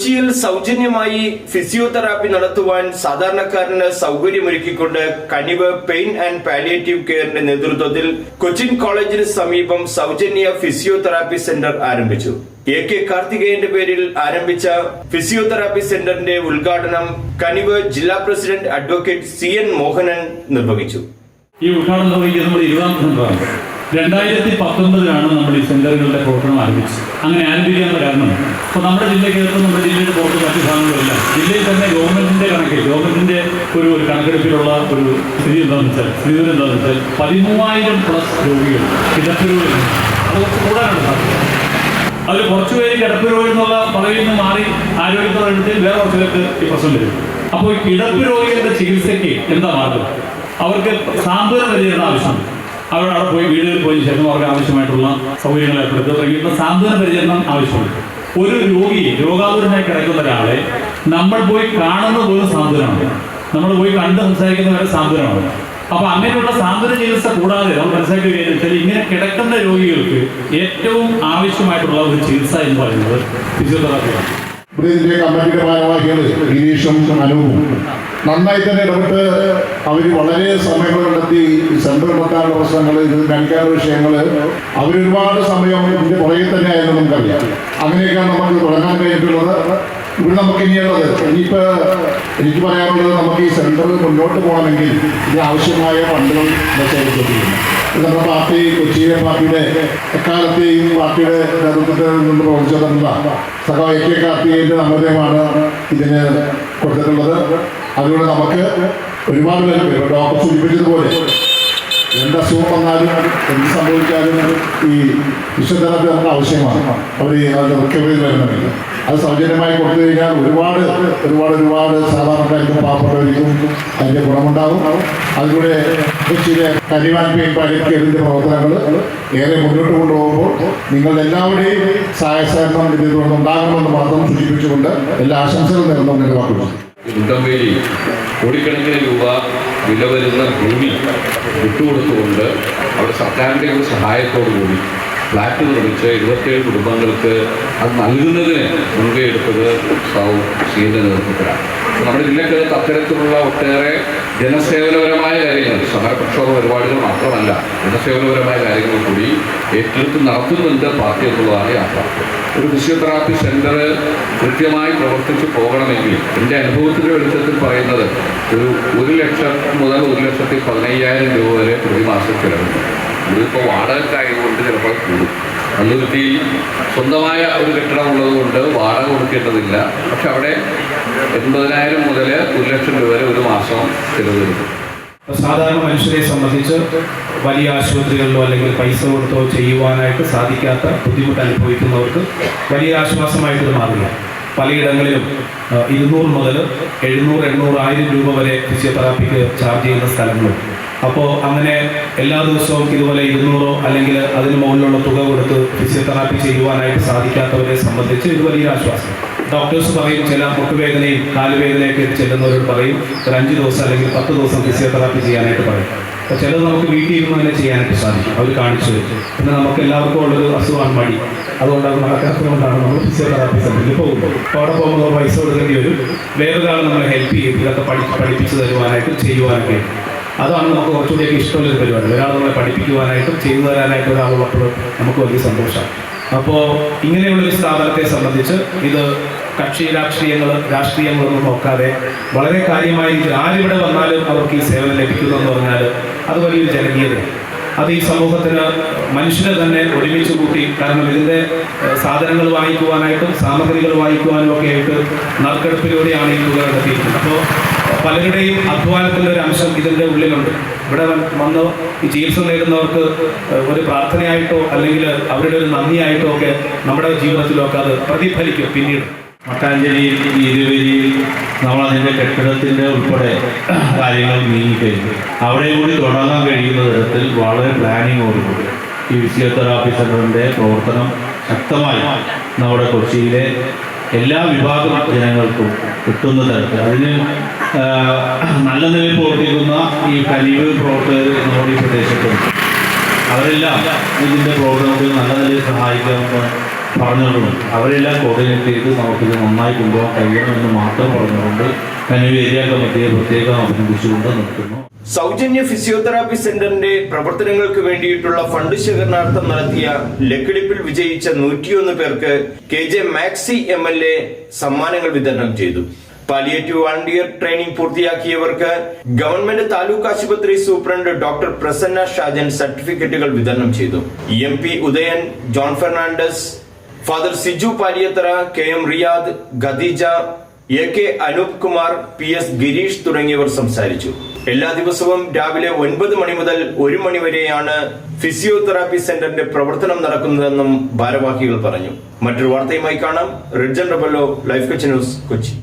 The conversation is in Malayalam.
കൊച്ചിയിൽ സൗജന്യമായി ഫിസിയോതെറാപ്പി നടത്തുവാൻ സാധാരണക്കാരന് സൗകര്യമൊരുക്കിക്കൊണ്ട് കനിവ് പെയിൻ ആൻഡ് പാലിയേറ്റീവ് കെയറിന്റെ നേതൃത്വത്തിൽ കൊച്ചിൻ കോളേജിന് സമീപം സൗജന്യ ഫിസിയോതെറാപ്പി സെന്റർ ആരംഭിച്ചു. എ കെ കാർത്തികേയന്റെ പേരിൽ ആരംഭിച്ച ഫിസിയോതെറാപ്പി സെന്ററിന്റെ ഉദ്ഘാടനം കനിവ് ജില്ലാ president advocate C N Mohanan നിർവഹിച്ചു. ഈ ഉദ്ഘാടനം നിർവഹിക്കുന്നത് നമ്മൾ ഇരുപതാം രണ്ടായിരത്തി പത്തൊമ്പതിലാണ് നമ്മൾ ഈ സെന്ററുകളുടെ പ്രവർത്തനം ആരംഭിച്ചത്. അങ്ങനെ ആരംഭിക്കാനുള്ള കാരണം. ഇപ്പോൾ നമ്മുടെ ജില്ലയ്ക്കകത്ത് നമ്മുടെ ജില്ലയുടെ പുറത്ത് മറ്റു സാധനങ്ങളില്ല ജില്ലയിൽ തന്നെ ഗവൺമെന്റിന്റെ കണക്കിൽ ഗവൺമെന്റിന്റെ ഒരു ഒരു കണക്കെടുപ്പിലുള്ള ഒരു സ്ഥിതി എന്താണെന്ന് വെച്ചാൽ സ്ഥിതി എന്താണെന്ന് വെച്ചാൽ പതിമൂവായിരം പ്ലസ് രോഗികൾ കിടപ്പുരോഗികൾ അത് കൂടാനാണ് അതിൽ കുറച്ച് പേര് കിടപ്പ് രോഗി എന്നുള്ള നിന്ന് മാറി ആരോഗ്യത്തോടെ വേറെ കുറച്ച് പേർക്ക് ഈ പ്രശ്നം വരും. അപ്പോൾ കിടപ്പ് രോഗികളുടെ ചികിത്സയ്ക്ക് എന്താ മാർഗം? അവർക്ക് സാന്ത്വനം വരികയുള്ള ആവശ്യമുണ്ട്. അവർ അവിടെ പോയി വീടുകളിൽ പോയി ശേഷം അവർക്ക് ആവശ്യമായിട്ടുള്ള സൗകര്യങ്ങൾ ഏർപ്പെടുത്തുക തുടങ്ങിയിട്ടുള്ള സാന്ത്വന പരിചരണം ആവശ്യമുണ്ട്. ഒരു രോഗി രോഗാതുരനായി കിടക്കുന്ന ഒരാളെ നമ്മൾ പോയി കാണുന്ന പോലും സാന്ത്വനമാണ്. നമ്മൾ പോയി കണ്ട് സംസാരിക്കുന്നവരെ സാന്ത്വനമാണ്. അപ്പൊ അങ്ങനെയുള്ള സാന്ത്വന ചികിത്സ കൂടാതെ നമ്മൾ മനസ്സിലാക്കി കഴിഞ്ഞാൽ ഇങ്ങനെ കിടക്കുന്ന രോഗികൾക്ക് ഏറ്റവും ആവശ്യമായിട്ടുള്ള ഒരു ചികിത്സ എന്ന് പറയുന്നത് ഫിസിയോതെറാപ്പിയാണ്. ഇതിന്റെ കമ്മിറ്റിയുടെ ഭാരവാഹികൾ ഗിരീഷും അനൂപും നന്നായി തന്നെ ഇടപെട്ട് അവർ വളരെ സമയങ്ങൾ കണ്ടെത്തി സെൻട്രൽ കണ്ടെത്താനുള്ള പ്രശ്നങ്ങൾ ഇത് നൽകാനുള്ള വിഷയങ്ങൾ. അവരൊരുപാട് സമയം ഇതിന്റെ പുറകിൽ തന്നെ ആയിരുന്നു നമുക്കറിയാം. അങ്ങനെയൊക്കെയാണ് നമുക്ക് തുടങ്ങാൻ കഴിഞ്ഞിട്ടുള്ളത്. ഇവിടെ നമുക്ക് ഇനിയുള്ളത് ഇനിയിപ്പോ എനിക്ക് പറയാനുള്ളത് നമുക്ക് ഈ സെന്ററിൽ മുന്നോട്ട് പോകണമെങ്കിൽ ഇതിന് ആവശ്യമായ ഫണ്ടുകൾ ശേഖരിച്ചിരിക്കുന്നു ഇത് നമ്മുടെ പാർട്ടി കൊച്ചിയിലെ പാർട്ടിയുടെ എക്കാലത്തെയും പാർട്ടിയുടെ നേതൃത്വത്തിൽ നിന്ന് പ്രവർത്തിച്ചു തന്ന സഹ എ കെ കാർത്തികേന്റെ നമ്പരമാണ് ഇതിന് കൊടുത്തിട്ടുള്ളത്. അതുകൊണ്ട് നമുക്ക് ഒരുപാട് പേര് ഡോക്ടർ സൂചിപ്പിച്ചതുപോലെ എന്ത് അസുഖം വന്നാലും എന്ത് സംഭവിച്ചാലും ഈ ഫിസിയോതെറാപ്പി നമുക്ക് ആവശ്യമാണ് അവർ നല്ല റിക്കവറി വരുന്നുണ്ടെങ്കിൽ അത് സൗജന്യമായി കൊടുത്തു കഴിഞ്ഞാൽ ഒരുപാട് ഒരുപാട് ഒരുപാട് സാധാരണക്കാർക്കും പാവപ്പെട്ടവർക്കും അതിന്റെ ഗുണമുണ്ടാകും. അതിലൂടെ കൊച്ചിയിലെ കരിവാൻ പെയിൻ പാലിക്കേറിന്റെ പ്രവർത്തനങ്ങൾ ഏറെ മുന്നോട്ട് കൊണ്ടുപോകുമ്പോൾ നിങ്ങൾ എല്ലാവരുടെയും സഹായ സഹകരണം ഇതുകൊണ്ട് ഉണ്ടാകണമെന്ന് മാത്രം സൂചിപ്പിച്ചുകൊണ്ട് എല്ലാ ആശംസകളും നേർന്നു നിലവാക്കുന്നു കോടിക്കണക്കിന് രൂപ വില വരുന്ന ഭൂമി വിട്ടുകൊടുത്തുകൊണ്ട് അവിടെ സർക്കാരിന്റെ ഒരു സഹായത്തോടു കൂടി ഫ്ലാറ്റ് നിർമ്മിച്ച് ഇരുപത്തേഴ് കുടുംബങ്ങൾക്ക് അത് നൽകുന്നതിന് മുൻകൈ എടുത്തത് സൗ സീന്റെ നേതൃത്വത്തിലാണ്. നമ്മുടെ ജില്ലക്കകത്ത് അത്തരത്തിലുള്ള ഒട്ടേറെ ജനസേവനപരമായ കാര്യങ്ങൾ സമരപ്രക്ഷോഭ പരിപാടികൾ മാത്രമല്ല ജനസേവനപരമായ കാര്യങ്ങൾ കൂടി ഏറ്റെടുത്ത് നടത്തുന്നുണ്ട് പാർട്ടി എന്നുള്ളതാണ് യാഥാർത്ഥ്യം. ഒരു ഫിസിയോതെറാപ്പി സെന്റർ കൃത്യമായി പ്രവർത്തിച്ചു പോകണമെങ്കിൽ എന്റെ അനുഭവത്തിന്റെ വെളിച്ചത്തിൽ പറയുന്നത് ഒരു ഒരു ലക്ഷം മുതൽ ഒരു ലക്ഷത്തി പതിനയ്യായിരം രൂപ വരെ പ്രതിമാസം ചിലവുണ്ട് ഇതിപ്പോൾ വാടകക്കായതുകൊണ്ട് ചിലപ്പോൾ കൂടും. കള്ളുകുറ്റി സ്വന്തമായ ഒരു കെട്ടിടം ഉള്ളതുകൊണ്ട് വാടക കൊടുക്കേണ്ടതില്ല. പക്ഷെ അവിടെ എൺപതിനായിരം മുതൽ ഒരു ലക്ഷം രൂപ വരെ ഒരു മാസം ചെലവ് വരുന്നു സാധാരണ മനുഷ്യരെ സംബന്ധിച്ച് വലിയ ആശുപത്രികളിലോ അല്ലെങ്കിൽ പൈസ കൊടുത്തോ ചെയ്യുവാനായിട്ട് സാധിക്കാത്ത ബുദ്ധിമുട്ട് അനുഭവിക്കുന്നവർക്ക് വലിയ ആശ്വാസമായിട്ട് ഇത് മാറില്ല പലയിടങ്ങളിലും ഇരുന്നൂറ് മുതൽ എഴുന്നൂറ് എണ്ണൂറ് ആയിരം രൂപ വരെ ഫിസിയോതെറാപ്പിക്ക് ചാർജ് ചെയ്യുന്ന സ്ഥലങ്ങളും അപ്പോൾ അങ്ങനെ എല്ലാ ദിവസവും ഇതുപോലെ ഇരുന്നൂറോ അല്ലെങ്കിൽ അതിന് മുകളിലുള്ള തുക കൊടുത്ത് ഫിസിയോതെറാപ്പി ചെയ്യുവാനായിട്ട് സാധിക്കാത്തവരെ സംബന്ധിച്ച് ഇത് വലിയ ആശ്വാസം. ഡോക്ടേഴ്സ് പറയും ചില മുട്ടുവേദനയും കാലുവേദനയൊക്കെ ചെല്ലുന്നവരോട് പറയും ഒരു അഞ്ച് ദിവസം അല്ലെങ്കിൽ പത്ത് ദിവസം ഫിസിയോതെറാപ്പി ചെയ്യാനായിട്ട് പറയും. അപ്പോൾ ചിലത് നമുക്ക് വീട്ടിൽ ഇരുന്ന് തന്നെ ചെയ്യാനായിട്ട് സാധിക്കും അവർ കാണിച്ചു പിന്നെ നമുക്ക് എല്ലാവർക്കും ഉള്ളൊരു അസുഖമാണ് മടി. അതുകൊണ്ട് അത് നടക്കാത്തതുകൊണ്ടാണ് നമ്മൾ ഫിസിയോതെറാപ്പി സെന്ററിൽ പോകുന്നത്. അപ്പോൾ അവിടെ പോകുമ്പോൾ പൈസ കൊടുക്കേണ്ടി വരും. വേറൊരാൾ നമ്മളെ ഹെൽപ്പ് ചെയ്യും ഇതൊക്കെ പഠി പഠിപ്പിച്ച് തരുവാനായിട്ട് ചെയ്യുവാനൊക്കെ. അതാണ് നമുക്ക് കുറച്ചുകൂടിയൊക്കെ ഇഷ്ടമുള്ളൊരു പരിപാടി. ഒരാൾ നമ്മളെ പഠിപ്പിക്കുവാനായിട്ടും ചെയ്തു തരാനായിട്ടും ഒരാളുള്ളപ്പോൾ നമുക്ക് വലിയ സന്തോഷമാണ്. അപ്പോൾ ഇങ്ങനെയുള്ളൊരു സ്ഥാപനത്തെ സംബന്ധിച്ച് ഇത് കക്ഷി രാഷ്ട്രീയങ്ങൾ രാഷ്ട്രീയങ്ങളൊന്നും നോക്കാതെ വളരെ കാര്യമായി ആരിവിടെ വന്നാലും അവർക്ക് ഈ സേവനം ലഭിക്കുന്നു എന്ന് പറഞ്ഞാൽ അത് വലിയൊരു ജനകീയതയാണ്. അത് ഈ സമൂഹത്തിന് മനുഷ്യനെ തന്നെ ഒരുമിച്ച് കൂട്ടി കാരണം ഇതിന്റെ സാധനങ്ങൾ വാങ്ങിക്കുവാനായിട്ടും സാമഗ്രികൾ വാങ്ങിക്കുവാനും ഒക്കെ ആയിട്ട് നറുക്കെടുപ്പിലൂടെയാണ് ഈ തുക കണ്ടെത്തിയിരിക്കുന്നത് അപ്പോൾ പലരുടെയും അധ്വാനത്തിന്റെ ഒരു അംശം ഇതിന്റെ ഉള്ളിലുണ്ട്. ഇവിടെ വന്ന് ഈ ചികിത്സ നേടുന്നവർക്ക് ഒരു പ്രാർത്ഥനയായിട്ടോ അല്ലെങ്കിൽ അവരുടെ ഒരു നന്ദിയായിട്ടോ ഒക്കെ നമ്മുടെ ജീവിതത്തിലൊക്കെ അത് പ്രതിഫലിക്കും പിന്നീട്. മട്ടാഞ്ചേരിയിൽ ഇരുവരിയിൽ നമ്മളതിന്റെ കെട്ടിടത്തിന്റെ ഉൾപ്പെടെ കാര്യങ്ങൾ നീങ്ങിക്കഴിഞ്ഞു അവിടെ കൂടി തുടങ്ങാൻ കഴിയുന്ന തരത്തിൽ വളരെ പ്ലാനിങ്ങോടുകൂടി ഈ ഫിസിയോതെറാപ്പി സെന്ററിന്റെ പ്രവർത്തനം ശക്തമായി നമ്മുടെ കൊച്ചിയിലെ എല്ലാ വിഭാഗം ജനങ്ങൾക്കും കിട്ടുന്ന തരത്തിൽ. അതിന് നല്ല നിലയിൽ പ്രവർത്തിക്കുന്ന ഈ കലീവ് പ്രവർത്തകർ നമ്മുടെ ഈ പ്രദേശത്തുണ്ട്. അവരെല്ലാം ഇതിന്റെ പ്രോഗ്രാമുകൾ നല്ല നിലയിൽ സഹായിക്കാമെന്ന് പറഞ്ഞിട്ടുണ്ട് അവരെല്ലാം കോർഡിനേറ്റ് ചെയ്ത് നമുക്കിത് നന്നായി കൊണ്ടുപോകാൻ കഴിയണമെന്ന് മാത്രം പറഞ്ഞുകൊണ്ട് കനിവ് ഏരിയ കമ്മിറ്റിയെ പ്രത്യേകം അഭിനന്ദിച്ചുകൊണ്ട് നിർത്തുന്നു. സൗജന്യ ഫിസിയോതെറാപ്പി സെന്ററിന്റെ പ്രവർത്തനങ്ങൾക്ക് വേണ്ടിയിട്ടുള്ള ഫണ്ട് ശേഖരണാർത്ഥം നടത്തിയ ലക്കിടിപ്പിൽ വിജയിച്ച നൂറ്റിയൊന്ന് പേർക്ക് K J maxi M L A സമ്മാനങ്ങൾ വിതരണം ചെയ്തു. പാലിയേറ്റീവ് വളണ്ടിയർ ട്രെയിനിംഗ് പൂർത്തിയാക്കിയവർക്ക് ഗവൺമെന്റ് താലൂക്ക് ആശുപത്രി സൂപ്രണ്ട് ഡോക്ടർ പ്രസന്ന ഷാജൻ സർട്ടിഫിക്കറ്റുകൾ വിതരണം ചെയ്തു. M P Udayan John Fernandez father Siju Paliyathara K M Riyad Khadeeja A K Anoop Kumar P S Gireesh തുടങ്ങിയവർ സംസാരിച്ചു. എല്ലാ ദിവസവും രാവിലെ ഒൻപത് മണി മുതൽ ഒരു മണി വരെയാണ് ഫിസിയോതെറാപ്പി സെന്ററിന്റെ പ്രവർത്തനം നടക്കുന്നതെന്നും ഭാരവാഹികൾ പറഞ്ഞു. മറ്റൊരു വാർത്തയുമായി കാണാം. Ridjan Rebello life Kochi news Kochi.